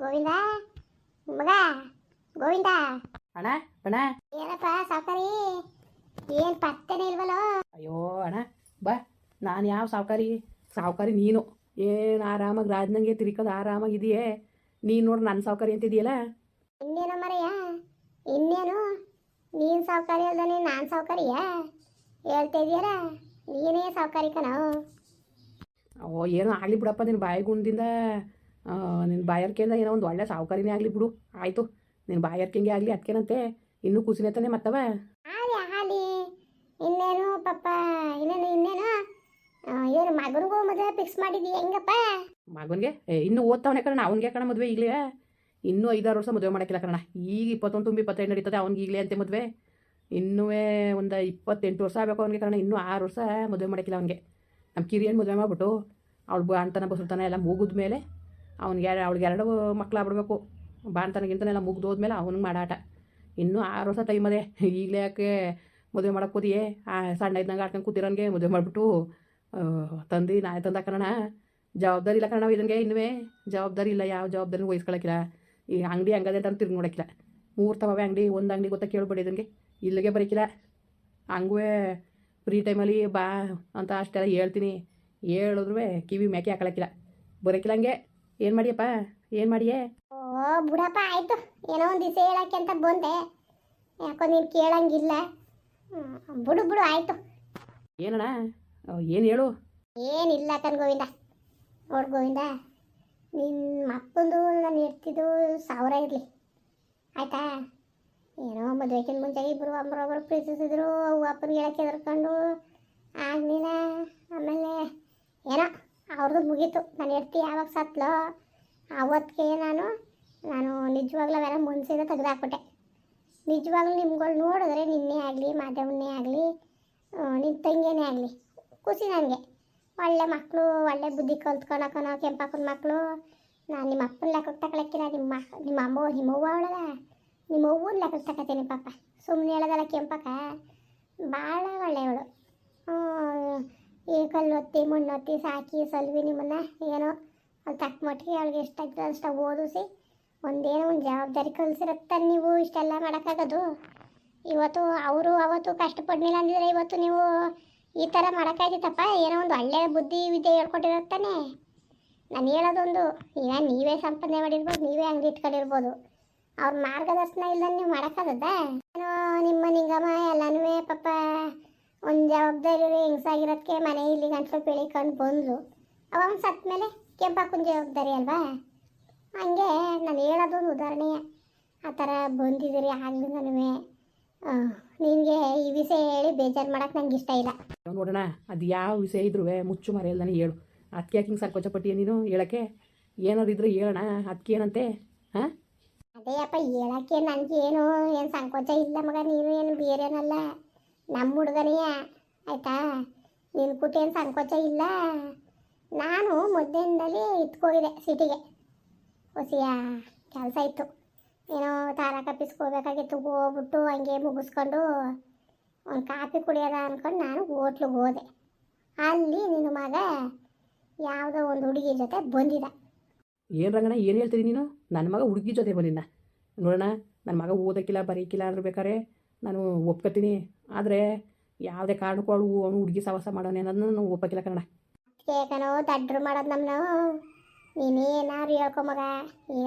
ಗೋವಿಂದ? ಮಗ ಗೋವಿಂದ? ಅಣ್ಣ ಅಣ್ಣ. ಏನಪ್ಪ ಸಾವುಕಾರಿ? ಏನು ಪತ್ತೆನೇ ಇಲ್ವಲ್ಲೋ? ಅಯ್ಯೋ ಅಣ್ಣ ಬಾ. ನಾನು ಯಾವ ಸಾವುಕಾರಿ? ಸಾವುಕಾರಿ ನೀನು. ಏನು ಆರಾಮಾಗಿ ರಾಜ್ನಂಗೆ ತಿರ್ಕೋದು ಆರಾಮಾಗಿದೆಯೇ ನೀನು ನೋಡಿ ನನ್ನ ಸಾವುಕಾರಿ ಅಂತಿದೆಯಲ್ಲ? ಇನ್ನೇನು ಮರೆಯ? ಇನ್ನೇನು? ನೀನು ಸಾವುಕಾರಿ ಅಲ್ದಾನೆ ನಾನು ಸಾವುಕಾರಿಯ? ಹೇಳ್ತಾ ಇದೀಯಲ್ಲ ನೀನೇ ಸಾವುಕಾರಿ ಕಣೋ. ಓ ಏನೋ ಆಗಲಿ ಬಿಡಪ್ಪ ನಿನ್ನ ಬಾಯಿ ಗುಣದಿಂದ ನಿನ್ನ ಬಾಯರ್ಕೆಯಿಂದ ಏನೋ ಒಂದು ಒಳ್ಳೆ ಸಾವುಕಾರಿನೇ ಆಗಲಿ ಬಿಡು. ಆಯಿತು ನಿನ್ನ ಬಾಯರ್ಕೆಂಗೆ ಆಗಲಿ ಅದಕ್ಕೇನಂತೆ ಇನ್ನೂ ಖುಷಿನೇ ತಾನೆ ಮತ್ತವ? ಇನ್ನೇನು ಪಪ್ಪ ಇನ್ನೇನು ಇನ್ನೇನು? ಏನು ಮಗನಿಗೂ ಮದುವೆ ಫಿಕ್ಸ್ ಮಾಡಿದ್ದಿ ಹೆಂಗಪ್ಪ? ಮಗನಿಗೆ? ಇನ್ನು ಓದ್ತಾವನೆ ಕಣ ಅವನಿಗೆ ಕಣ ಮದುವೆ ಈಗಲೇ. ಇನ್ನೂ ಐದಾರು ವರ್ಷ ಮದುವೆ ಮಾಡೋಕ್ಕಿಲ್ಲ ಕಣ ಈಗ ಇಪ್ಪತ್ತೊಂದು ತುಂಬಿ ಇಪ್ಪತ್ತೆರಡು ನಡೀತದೆ ಅವ್ನಿಗೆ ಈಗಲೇ ಅಂತೆ ಮದುವೆ. ಇನ್ನೂ ಒಂದು ಇಪ್ಪತ್ತೆಂಟು ವರ್ಷ ಆಗಬೇಕು ಅವನಿಗೆ ಕಣ ಇನ್ನೂ ಆರು ವರ್ಷ ಮದುವೆ ಮಾಡೋಕ್ಕಿಲ್ಲ ಅವನಿಗೆ. ನಮ್ಮ ಕಿರಿಯನ್ ಮದುವೆ ಮಾಡಿಬಿಟ್ಟು ಅವಳು ಅಂತನ ಬಸ್ತಾನೆ ಎಲ್ಲ ಮುಗಿದ ಮೇಲೆ ಅವ್ನಿಗೆ ಅವ್ಳಿಗೆ ಎರಡು ಮಕ್ಕಳಾಗ್ಬಿಡ್ಬೇಕು ಬಾಣ್ತನಗಿಂತನೆಲ್ಲ ಮುಗ್ದೋದ್ಮೇಲೆ ಅವನಿಗೆ ಮಾಡಾಟ ಇನ್ನೂ ಆರು ವರ್ಷ ಟೈಮ್ ಅದೇ ಈಗಲೇ ಯಾಕೆ ಮದುವೆ ಮಾಡಕ್ಕೆ ಕೂದಿಯೇ ಆ ಸಣ್ಣ ಇದ್ದಂಗೆ ಆಡ್ಕೊಂಡು ಕೂತಿರೋನ್ಗೆ ಮದುವೆ ಮಾಡಿಬಿಟ್ಟು ತಂದು ನಾಳೆ ತಂದ ಕಣ ಜವಾಬ್ದಾರಿ ಇಲ್ಲ ಕಣ ಇದನ್ಗೆ ಇನ್ನುವೇ. ಜವಾಬ್ದಾರಿ ಇಲ್ಲ, ಯಾವ ಜವಾಬ್ದಾರಿ ವಹಿಸ್ಕೊಳಕಿಲ್ಲ. ಈ ಅಂಗಡಿ ಹಂಗದೆ ಅಂತ ತಿರ್ಗಿ ನೋಡೋಕ್ಕಿಲ್ಲ ಮೂರು ತವವೆ ಅಂಗಡಿ, ಒಂದು ಅಂಗಡಿ ಗೊತ್ತಾ ಕೇಳ್ಬೇಡಿ ಇದನ್ಗೆ. ಇಲ್ಲಿಗೆ ಬರೀಕಿಲ್ಲ. ಹಂಗೂ ಫ್ರೀ ಟೈಮಲ್ಲಿ ಬಾ ಅಂತ ಅಷ್ಟೆಲ್ಲ ಹೇಳ್ತೀನಿ. ಹೇಳಿದ್ರು ಕಿವಿ ಮ್ಯಾಕೆ ಹಾಕೊಳಕ್ಕಿಲ್ಲ ಬರೋಕಿಲ್ಲ ಹಂಗೆ. ಏನು ಮಾಡಿಯಪ್ಪ? ಏನು ಮಾಡಿಯೇ? ಓ ಬುಡಪ್ಪ ಆಯ್ತು. ಏನೋ ಒಂದು ದಿವಸ ಹೇಳಕ್ಕೆ ಅಂತ ಬಂದೆ. ಯಾಕೋ ನೀನು ಕೇಳಂಗಿಲ್ಲ. ಹ್ಮ್, ಬಿಡು ಬಿಡು ಆಯ್ತು. ಏನಣ್ಣ? ಏನು ಹೇಳು? ಏನಿಲ್ಲ ಕಣ್ ಗೋವಿಂದ. ನೋಡು ಗೋವಿಂದ ನಿನ್ ಅಪ್ಪಂದು ನಾನು ಇರ್ತಿದ್ದು ಸಾವಿರ ಇರಲಿ. ಆಯ್ತಾ? ಏನೋ ಮದುವೆಗಿನ ಮುಂಚೆ ಇಬ್ಬರು ಒಬ್ಬರೊಬ್ಬರು ಪ್ರೀತಿಸಿದ್ರು. ಅವು ಅಪ್ಪನಿಗೆ ಹೇಳಕ್ಕೆ ಹೆದರ್ಕೊಂಡು ಆಗಲಿಲ್ಲ. ಆಮೇಲೆ ಏನೋ ಅವ್ರದ್ದು ಮುಗೀತು. ನಾನು ಎಡ್ತಿ ಯಾವಾಗ ಸತ್ಲೋ? ಅವತ್ತಿಗೆ ನಾನು ನಾನು ನಿಜವಾಗ್ಲೂ ಅವೆಲ್ಲ ಮುನ್ಸಿಂದ ತೆಗೆದಾಕ್ಬಿಟ್ಟೆ. ನಿಜವಾಗ್ಲೂ ನಿಮ್ಗಳು ನೋಡಿದ್ರೆ ನಿನ್ನೆ ಆಗಲಿ ಮಾದೇವನ್ನೇ ಆಗಲಿ ನಿನ್ನ ತಂಗಿಯೇ ಆಗಲಿ, ಖುಷಿ ನನಗೆ. ಒಳ್ಳೆ ಮಕ್ಕಳು ಒಳ್ಳೆ ಬುದ್ಧಿ ಕಲ್ತ್ಕೊಳಕನೋ ಕೆಂಪಕ್ಕನ ಮಕ್ಕಳು ನಾನು ನಿಮ್ಮ ಅಪ್ಪನ ಲೆಕ್ಕಕ್ಕೆ ತಗೊಳಕ್ಕಿಲ್ಲ ನಿಮ್ಮ ನಿಮ್ಮ ಅಮ್ಮ ನಿಮ್ಮ ಅವ್ವ ಅವಳದ ನಿಮ್ಮ ಅವ್ವನ ಲೆಕ್ಕಕ್ಕೆ ತಗೋತೀನಿ ಪಾಪ. ಸುಮ್ಮನೆ ಹೇಳೋದಲ್ಲ ಕೆಂಪಕ್ಕ. ಭಾಳ ಒಳ್ಳೆಯವಳು. ಈ ಕಲ್ಲೊತ್ತಿ ಮಣ್ಣೊತ್ತಿ ಸಾಕಿ, ಸಲ್ವಿ ನಿಮ್ಮನ್ನ ಏನೋ ಅಲ್ಲಿ ತಕ್ಕ ಮಟ್ಟಿಗೆ ಅವಳಿಗೆ ಎಷ್ಟಾಗ್ತದೆ ಅಷ್ಟ ಓದಿಸಿ. ಒಂದೇನೋ ಒಂದು ಜವಾಬ್ದಾರಿ ಕಲಿಸಿರತ್ತ ನೀವು, ಇಷ್ಟೆಲ್ಲ ಮಾಡೋಕ್ಕಾಗೋದು. ಇವತ್ತು ಅವರು ಅವತ್ತು ಕಷ್ಟಪಡಲಿಲ್ಲ ಅಂದಿದ್ರೆ ಇವತ್ತು ನೀವು ಈ ಥರ ಮಾಡೋಕ್ಕಾಗಿತ್ತಪ್ಪ ಏನೋ ಒಂದು ಒಳ್ಳೆಯ ಬುದ್ಧಿ ವಿದ್ಯೆ ಹೇಳ್ಕೊಟ್ಟಿರತ್ತಾನೆ. ನಾನು ಹೇಳೋದೊಂದು, ಈಗ ನೀವೇ ಸಂಪಾದನೆ ಮಾಡಿರ್ಬೋದು, ನೀವೇ ಅಂಗಡಿ ಇಟ್ಕೊಂಡಿರ್ಬೋದು. ಅವ್ರ ಮಾರ್ಗದರ್ಶನ ಇಲ್ಲದೆ ನೀವು ಮಾಡೋಕ್ಕಾಗದ ಏನೋ ನಿಮ್ಮ ನಿಗಮ ಎಲ್ಲನೂ ಪಾಪ ಒಂದು ಜವಾಬ್ದಾರಿ ಹೆಂಗಸಾಗಿರೋದಕ್ಕೆ ಮನೆ ಇಲ್ಲಿ ಗಂಟಲು ಬೆಳಿಕೊಂಡು ಬಂದರು ಅವಾಗ ಸತ್ತ ಮೇಲೆ ಕೆಂಪಾಕೊಂಡು ಜವಾಬ್ದಾರಿ ಅಲ್ವಾ? ಹಂಗೆ ನಾನು ಹೇಳೋದೊಂದು ಉದಾಹರಣೆ. ಆ ಥರ ಬಂದಿದ್ದೀರಿ ಆಗಲಿ ನನಗೆ ನಿನಗೆ ಈ ವಿಷಯ ಹೇಳಿ ಬೇಜಾರು ಮಾಡೋಕೆ ನಂಗೆ ಇಷ್ಟ ಇಲ್ಲ. ನೋಡೋಣ ಅದು ಯಾವ ವಿಷಯ ಇದ್ರೂ ಮುಚ್ಚು ಮರೆಯಲ್ದಾನೆ ಹೇಳು. ಅದಕ್ಕೆ ಯಾಕೆ ಹಿಂಗೆ ಸಂಕೋಚ ಪಟ್ಟಿಯ ನೀನು ಹೇಳಕ್ಕೆ? ಏನಾದ್ರು ಇದ್ರೆ ಹೇಳೋಣ ಅದಕ್ಕೆ ಏನಂತೆ? ಹಾಂ? ಅದೇ ಅಪ್ಪ ಹೇಳಕ್ಕೆ ನನಗೇನು ಏನು ಸಂಕೋಚ ಇಲ್ಲ ಮಗ ನೀನು ಏನು ಬೇರೆನಲ್ಲ. ನಮ್ಮ ಹುಡುಗನಿಯ ಆಯಿತಾ, ನೀನು ಕುಟಿ ಅಂತ ಸಂಕೋಚ ಇಲ್ಲ? ನಾನು ಮಧ್ಯಾಹ್ನದಲ್ಲಿ ಇಟ್ಕೋಗಿದೆ ಸಿಟಿಗೆ. ಹೊಸಿಯ ಕೆಲಸ ಇತ್ತು. ಏನೋ ತಾರ ಕಪ್ಪಿಸ್ಕೋಬೇಕಾಗಿತ್ತು ಹೋಗ್ಬಿಟ್ಟು ಹಂಗೆ ಮುಗಿಸ್ಕೊಂಡು ಒಂದು ಕಾಫಿ ಕುಡಿಯೋದ ಅಂದ್ಕೊಂಡು ನಾನು ಹೋಟ್ಲಿಗೆ ಹೋದೆ. ಅಲ್ಲಿ ನಿನ್ನ ಮಗ ಯಾವುದೋ ಒಂದು ಹುಡುಗಿ ಜೊತೆ ಬಂದಿದ್ದ ಏನು ರಂಗಣ್ಣ, ಏನು ಹೇಳ್ತೀನಿ ನೀನು? ನನ್ನ ಮಗ ಹುಡುಗಿ ಜೊತೆ ಬಂದಿದ್ದ ನೋಡೋಣ ನನ್ನ ಮಗ ಓದಕ್ಕಿಲ್ಲ, ಬರೀಕಿಲ್ಲ ಅಂದ್ರೆ ಬೇಕಾದ್ರೆ ನಾನು ಒಪ್ಕೋತೀನಿ. ಆದರೆ ಯಾವುದೇ ಕಾರಣಕ್ಕೂ ಅವಳು ಅವನು ಹುಡುಗಿ ಸವಾಸ ಮಾಡೋಣ ಅನ್ನೋದನ್ನ ನಾವು ಒಪ್ಪಕ್ಕಿಲ್ಲ ಕನ್ನಡ. ಕೇಕನೋ ದಡ್ರು ಮಾಡೋದು ನಮ್ಮನು ನೀನೇನಾರು ಹೇಳ್ಕೊ ಮಗ. ಈಗ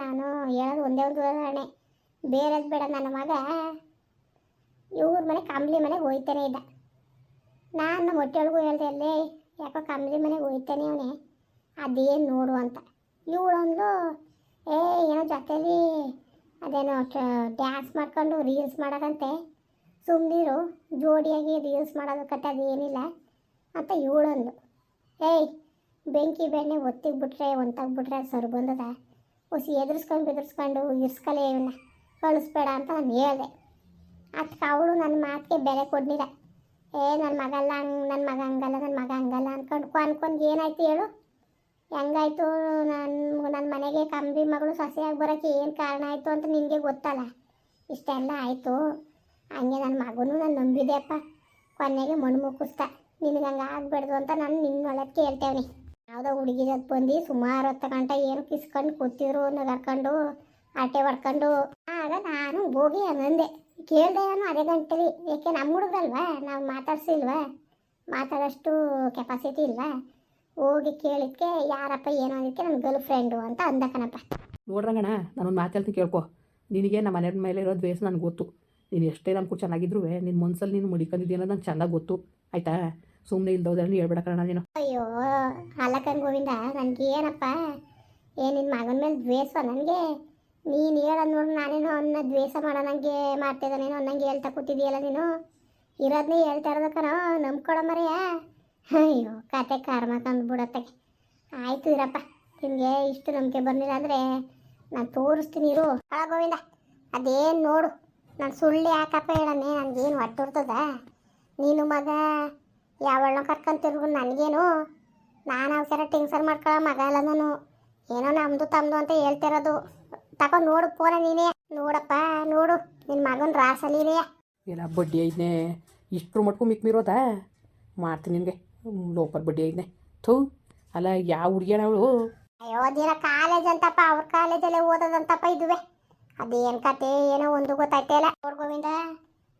ನಾನು ಹೇಳೋದು ಒಂದೇ ಒಂದು ಉದಾಹರಣೆ. ಬೇರೆದು ಬೇಡ ನನ್ನ ಮಗ. ಇವ್ರ ಮನೆ ಕಂಬ್ಲಿ ಮನೆಗೆ ಹೋಯ್ತಾನೆ ಇದ್ದ ನಾನು ನಮ್ಮ ಹೊಟ್ಟೆಯೊಳಗೂ ಹೇಳ್ದೆ ಅಲ್ಲೇ ಯಾಕೋ ಕಂಬ್ಲಿ ಮನೆಗೆ ಹೋಯ್ತಾನೆ ಅವನೇ. ಅದೇನು ನೋಡು ಅಂತ. ಇವಳೊಂದು ಏ, ಏನೋ ಜೊತೇಲಿ ಅದೇನೋ ಡ್ಯಾನ್ಸ್ ಮಾಡ್ಕೊಂಡು ರೀಲ್ಸ್ ಮಾಡೋದಂತೆ. ಸುಮ್ಮನಿರು ಜೋಡಿಯಾಗಿ ರೀಲ್ಸ್ ಮಾಡೋದು ಕತೆ ಅದೇನಿಲ್ಲ ಅಂತ ಇವಳೊಂದು. ಏಯ್, ಬೆಂಕಿ ಬೆಣ್ಣೆ ಒತ್ತಿಗೆ ಬಿಟ್ರೆ ಒಂತಾಗ್ಬಿಟ್ರೆ ಸರ್ ಬಂದದ. ಹೊಸಿ ಎದುರಿಸ್ಕೊಂಡು ಬೆದರ್ಸ್ಕೊಂಡು ಇರ್ಸ್ಕಲೇ ಇವನ್ನ ಕಳಿಸ್ಬೇಡ ಅಂತ ನಾನು ಹೇಳಿದೆ. ಅದಕ್ಕೆ ಅವಳು ನನ್ನ ಮಾತಿಗೆ ಬೆಲೆ ಕೊಡಲಿಲ್ಲ. ಏ ನನ್ನ ಮಗಲ್ಲ ಹಂಗೆ ನನ್ನ ಮಗ ಹಂಗಲ್ಲ ನನ್ನ ಮಗ ಹಂಗಲ್ಲ ಅನ್ಕೊಂಡು ಅನ್ಕೊಂಡು ಏನಾಯ್ತು ಹೇಳು? ಹೆಂಗಾಯ್ತು? ನನ್ನ ನನ್ನ ಮನೆಗೆ ಕಂಬಿ ಮಗಳು ಸೊಸೆಯಾಗಿ ಬರೋಕ್ಕೆ ಏನು ಕಾರಣ ಆಯಿತು ಅಂತ ನಿನಗೆ ಗೊತ್ತಲ್ಲ? ಇಷ್ಟೆಲ್ಲ ಆಯಿತು. ಹಂಗೆ ನನ್ನ ಮಗನೂ ನಾನು ನಂಬಿದೆಯಪ್ಪ. ಕೊನೆಗೆ ಮಣ್ಣು ಮುಕ್ಕಿಸ್ತ ನಿನಗೆ ಹಂಗೆ ಆಗಬಾರ್ದು ಅಂತ ನಾನು ನಿನ್ನ ಒಳಗೆ ಕೇಳ್ತೇವನಿ. ಯಾವುದೋ ಹುಡುಗಿ ಜೊತೆ ಬಂದು ಸುಮಾರು ಹೊತ್ತು ಗಂಟ ಏನು ಕಿಸ್ಕೊಂಡು ಕೂತಿದ್ರು ನಗರ್ಕೊಂಡು ಆಟೆ ಹೊಡ್ಕೊಂಡು. ಆಗ ನಾನು ಹೋಗಿ ಅನ್ನಂದೆ ಕೇಳಿದೆ ನಾನು ಅದೇ ಗಂಟೆಲಿ. ಏಕೆ ನಮ್ಮ ಹುಡುಗಲ್ವಾ? ನಾವು ಮಾತಾಡ್ಸಿಲ್ವಾ? ಮಾತಾಡೋಷ್ಟು ಕೆಪಾಸಿಟಿ ಇಲ್ವಾ? ಹೋಗಿ ಕೇಳಿದ್ಕೆ ಯಾರಪ್ಪ ಏನೋ ಅದಕ್ಕೆ ನನ್ನ ಗರ್ಲ್ ಫ್ರೆಂಡು ಅಂತ ಅಂದ ಕಣಪ್ಪ. ನೋಡ್ರಂಗಣ ನಾನೊಂದು ಮಾತು ಹೇಳ್ತೀನಿ ಕೇಳ್ಕೊ. ನಿನಗೆ ನಮ್ಮ ಮನೆ ಮೇಲೆ ಇರೋ ದ್ವೇಷ ನನಗೆ ಗೊತ್ತು. ನೀನು ಎಷ್ಟೇ ನಮ್ಗೆ ಚೆನ್ನಾಗಿದ್ರು ನಿನ್ನ ಮನ್ಸಲ್ಲಿ ನೀನು ಮುಡಿಕೊಂಡಿದ್ದೀನ ನಂಗೆ ಚೆನ್ನಾಗಿ ಗೊತ್ತು. ಆಯಿತಾ? ಸುಮ್ಮನೆ ಇಲ್ದೋದ್ರೆ ಹೇಳ್ಬೇಡ ಕಣ ನೀನು. ಅಯ್ಯೋ ಅಲ್ಲಕನ್ ಗೋವಿಂದ ನನಗೆ ಏನಪ್ಪ? ಏ ನಿನ್ನ ಮಗನ ಮೇಲೆ ದ್ವೇಷ ನನಗೆ? ನೀನು ಹೇಳೋದು ನೋಡಿ ನಾನೇನೋ ಅವನ್ನ ದ್ವೇಷ ಮಾಡೋ ನನಗೆ ಮಾಡ್ತಿದ್ದಾನೇನೋ ಅನ್ನಂಗೆ ಹೇಳ್ತಾ ಕೂತಿದ್ದೀಯಲ್ಲ ನೀನು? ಇರೋದನ್ನೇ ಹೇಳ್ತಾ ಇರೋದಕ್ಕ ಕಣೋ ನಂಬ್ಕೊಳ ಮರೆಯ? ಅಯ್ಯೋ, ಕತೆ ಕರ್ಮ ತಂದು ಬಿಡತ್ತೆ ಆಯಿತು ಇರಪ್ಪ, ನಿಮಗೆ ಇಷ್ಟು ನಂಬಿಕೆ ಬಂದಿಲ್ಲ ಅಂದರೆ ನಾನು ತೋರಿಸ್ತೀನಿ ಇರು. ಅಳ ಗೋವಿಂದ, ಅದೇನು ನೋಡು. ನಾನು ಸುಳ್ಳು ಯಾಕಪ್ಪ ಹೇಳನೆ ನನಗೇನು ಹೊಟ್ಟುರ್ತದ ನೀನು ಮಗ, ಯಾವಳನ್ನ ಕರ್ಕೊಂತಿರ್ಗು ನನಗೇನು? ನಾನು ಅವಸರ ಟೆನ್ಷನ್ ಮಾಡ್ಕೊಳ್ಳೋ ಮಗ ಅಲ್ಲ ನಾನು. ಏನೋ ನಮ್ಮದು ತಮ್ಮದು ಅಂತ ಹೇಳ್ತಿರೋದು. ತಗೋ ನೋಡು ಪೋನ ನೀನೇ. ನೋಡಪ್ಪ, ನೋಡು ನಿನ್ನ ಮಗನ ರಾಸಲಿದೆಯಾ ಎಲ್ಲ ಬಡ್ಡಿ ಐದನೇ. ಇಷ್ಟರ ಮಟ್ಕು ಮಿಕ್ಮಿರೋದಾ? ಮಾಡ್ತೀನಿ ನಿನಗೆ. ಲೋಪರ್ ಬಡ್ಡಿ ಐದನೇ ಥೂ ಅಲ್ಲ ಯಾವ ಹುಡುಗಿಯಣ ಅವಳು? ಅಯ್ಯೋ ದಿನ ಕಾಲೇಜ್ ಅಂತಪ್ಪ ಅವ್ರ ಕಾಲೇಜಲ್ಲೇ ಓದೋದಂತಪ್ಪ ಇದುವೆ. ಅದೇನು ಕತೆ ಏನೋ ಒಂದು ಗೊತ್ತಾಯ್ತೇ ಇಲ್ಲ. ಅವ್ರ ಗೋವಿಂದ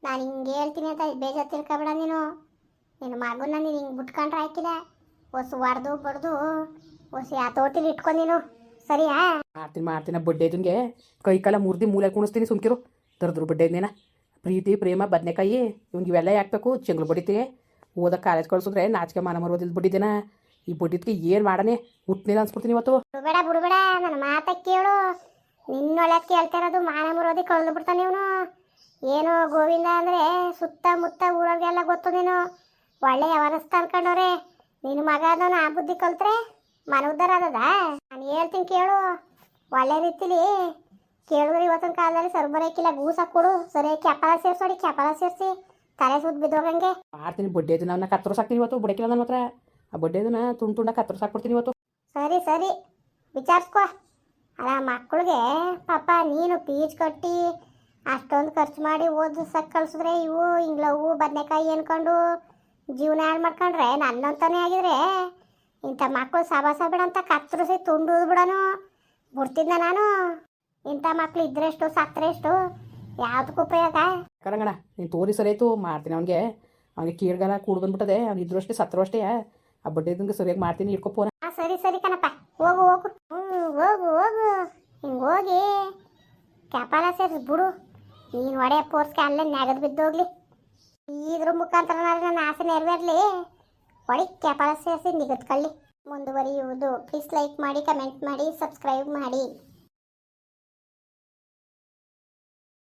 ನಾನು ಹಿಂಗೆ ಹೇಳ್ತೀನಿ ಅಂತ ಬೇಜಾರು ತಿಳ್ಕೊಬೇಡ ನೀನು. ನಿನ್ನ ಮಗನ ನೀನು ಹಿಂಗೆ ಬಿಟ್ಕೊಂಡ್ರೆ ಹಾಕಿಲ್ಲ. ಹೊಸ ಹೊಡೆದು ಬಡ್ದು ಹೊಸ ಆ ತೋಟಿಲಿ ಇಟ್ಕೊಂಡು ನೀನು. ಸರಿಯಾ? ಮಾಡ್ತೀನಿ ಮಾಡ್ತೀನಿ ಬಡ್ಡೆ ಇದನ್ಗೆ. ಕೈ ಕಾಲ ಮುರಿದು ಮೂಲೆ ಕುಣಿಸ್ತೀನಿ ಸುಮ್ಕಿರು. ತರದ್ರು ಬಡ್ಡೆ ಇದ್ದೀನ ಪ್ರೀತಿ ಪ್ರೇಮ ಬದನೆಕಾಯಿ ಇವ್ನಿಗೆ ಇವೆಲ್ಲ ಯಾಕಬೇಕು ಚೆಂಗ್ಳು ಬಡಿತೀವಿ ಓದಕ್ಕೆ ಕಾಲೇಜ್ ಕಳ್ಸಿದ್ರೆ ನಾಚಿಕೆ ಮಾನ ಮರೋದಿಲ್ಲ ಬಿಟ್ಟಿದ್ದೇನೆ? ಈ ಬಿಟ್ಟಿದ್ಕೆ ಏನು ಮಾಡನೆ ಹುಟ್ಟಿನಿಲ್ಲ ಅನ್ಸ್ಬಿಡ್ತೀನಿ ಇವತ್ತು. ಬಿಡಬೇಡ ಬಿಡಬೇಡ ನನ್ನ ಮಾತ ಕೇಳು. ನಿನ್ನೊಳಗೆ ಕೇಳ್ತಾ ಇರೋದು ಮಾನ ಮುರೋದಿ ಕಳೆದು ಬಿಡ್ತಾನೆ ಇವನು. ಏನು ಗೋವಿಂದ ಅಂದರೆ ಸುತ್ತಮುತ್ತ ಊರವ್ರಿಗೆಲ್ಲ ಗೊತ್ತು ನೀನು. ಒಳ್ಳೆ ವ್ಯವಸ್ಥೆ ಅನ್ಕೊಂಡವ್ರೆ. ನಿನ್ನ ಮಗ ಅದನ್ನು ಆ ಬುದ್ಧಿ ಕಲ್ತ್ರೆ ಮನ ಉದ್ದಾರ ನಾನು ಹೇಳ್ತೀನಿ ಕೇಳು. ಒಳ್ಳೆ ರೀತಿಲಿ ಕೇಳಿದ್ರೆ ಇವತ್ತಿನ ಕಾಲದಲ್ಲಿ ಸರ್ಬರೇಕಿಲ್ಲ, ಗೂಸ ಕೊಡು. ಸರಿಯಾಗಿ ಕೆಪಾಲ ಸೇರ್ಸೋಡಿ ಕೆಪಾಲ ಸೇರಿಸಿ. ತಲೆ ಸುತ್ತ ಬಿದ್ದೋಗಂಗೆ ಮಾಡ್ತೀನಿ ಬಡ್ಡೆ ಐದು ನಾನು ಕತ್ತರ ಸಾಕ್ತೀನಿ ಇವತ್ತು ಬುಡಕಿಲ್ಲ ನನ್ನ ಹತ್ರ. ಆ ಬಡ್ಡೆ ತುಂಡು ತುಂಡ ಕತ್ತರು ಸಾಕ್ಬಿಡ್ತೀನಿ ಇವತ್ತು. ಸರಿ ಸರಿ. ವಿಚಾರಿಸ್ಕೊ. ಅಲ್ಲ ಮಕ್ಕಳಿಗೆ ಪಾಪ ನೀನು ಪೀಜ್ ಕಟ್ಟಿ ಅಷ್ಟೊಂದು ಖರ್ಚು ಮಾಡಿ ಓದಿಸಕ್ಕೆ ಕಳ್ಸಿದ್ರೆ ಇವು ಇಂಗ್ಲವು ಬದನೆಕಾಯಿ ಅನ್ಕೊಂಡು ಜೀವನ ಹಾಳು ಮಾಡ್ಕೊಂಡ್ರೆ ನನ್ನಂತಾನೆ ಆಗಿದ್ರೆ ಇಂಥ ಮಕ್ಕಳು ಬೇಡ ಬಿಡಂತ ಕತ್ತರಿಸಿ ತುಂಡು ಬಿಡೋನು. ಬಿಡ್ತಿದ್ದ ನಾನು. ಇಂಥ ಮಕ್ಳು ಇದ್ರೆಷ್ಟು ಸತ್ರೆಷ್ಟು ಯಾವ್ದಕ್ಕೂ ಉಪಯೋಗ? ಕರಂಗಣ ನೀನು ತೋರಿ ಸರಿ ಆಯಿತು ಮಾಡ್ತೀನಿ ಅವನಿಗೆ. ಅವನಿಗೆ ಕೀಳ್ಗಾಲ ಕೂಡ್ ಬಂದ್ಬಿಟ್ಟದೆ ಅವ್ನು ಇದ್ರು ಅಷ್ಟೇ ಸತ್ರು ಅಷ್ಟೇ. ಆ ಬಡ್ಡಿ ಇದ್ದಂಗೆ ಸರಿಯಾಗಿ ಮಾಡ್ತೀನಿ ಇಟ್ಕೊಪೋನ ಆ ಸರಿ ಸರಿ ಕಣಪ್ಪ. ಹೋಗು ಹೋಗು. ಹ್ಞೂ ಹೋಗು ಹೋಗು. ಹಿಂಗೆ ಹೋಗಿ. ಕ್ಯಾಪಾಲ ಸೇರಿಸಿ ಬಿಡು. ನೀನು ಒಡೆ ಪೋರ್ಸ್ಗೆ ಅಲ್ಲೇ ನೆಗದು ಬಿದ್ದೋಗ್ಲಿ ಇದ್ರ ಮುಖಾಂತರ ನನ್ನ ಆಸೆ ನೆರವೇರಲಿ. ಒಡಿ ಕ್ಯಾಪಾಲ ಸೇರಿಸಿ ನಿಗದ್ಕೊಳ್ಳಿ. ಮುಂದುವರಿಯುವುದು. ಪ್ಲೀಸ್ ಲೈಕ್ ಮಾಡಿ ಕಮೆಂಟ್ ಮಾಡಿ ಸಬ್ಸ್ಕ್ರೈಬ್ ಮಾಡಿ.